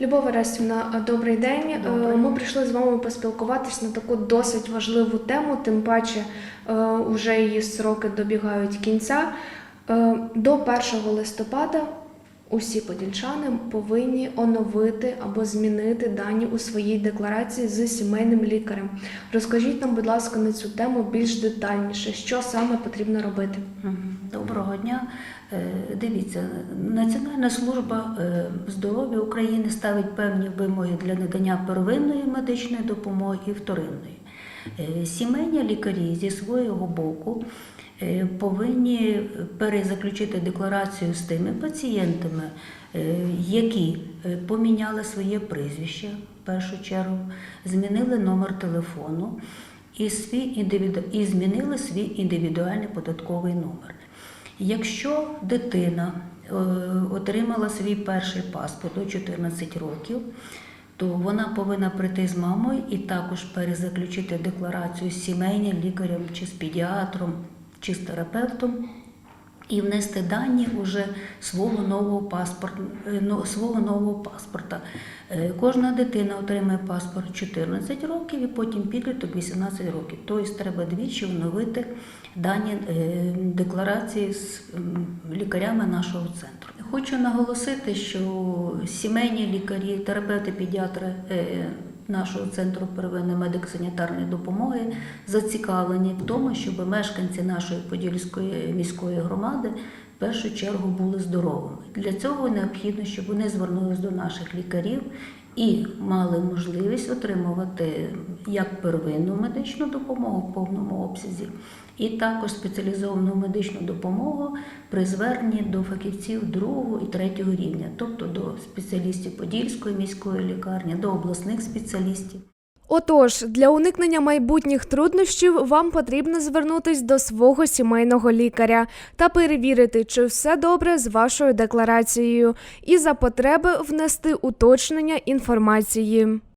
Любов Расівна, добрий день. Добре. Ми прийшли з вами поспілкуватись на таку досить важливу тему, тим паче е, вже її сроки добігають кінця. Е, До 1 листопада усі подільчани повинні оновити або змінити дані у своїй декларації з сімейним лікарем. Розкажіть нам, будь ласка, на цю тему більш детальніше, що саме потрібно робити. Доброго дня. Е, Дивіться, Національна служба е, здоров'я України ставить певні вимоги для надання первинної медичної допомоги і вторинної. Е, Сімейні лікарі зі свого боку повинні перезаключити декларацію з тими пацієнтами, е, які е, поміняли своє прізвище в першу чергу, змінили номер телефону і, свій індивіду... і змінили свій індивідуальний податковий номер. Якщо дитина е, отримала свій перший паспорт у 14 років, то вона повинна прийти з мамою і також перезаключити декларацію з сімейним лікарем чи з педіатром чи з терапевтом і внести дані уже свого нового паспорта. Свого нового паспорта. Е, Кожна дитина отримає паспорт 14 років і потім підліток 18 років. Тобто треба двічі оновити дані е, декларації з лікарями нашого центру. Хочу наголосити, що сімейні лікарі, терапевти, педіатри е, нашого центру первинної медико-санітарної допомоги зацікавлені в тому, щоб мешканці нашої Подільської міської громади в першу чергу були здоровими. Для цього необхідно, щоб вони звернулись до наших лікарів і мали можливість отримувати як первинну медичну допомогу в повному обсязі, і також спеціалізовану медичну допомогу при зверненні до фахівців другого і третього рівня, тобто до спеціалістів Подільської міської лікарні, до обласних спеціалістів. Отож, для уникнення майбутніх труднощів вам потрібно звернутись до свого сімейного лікаря та перевірити, чи все добре з вашою декларацією, і за потреби внести уточнення інформації.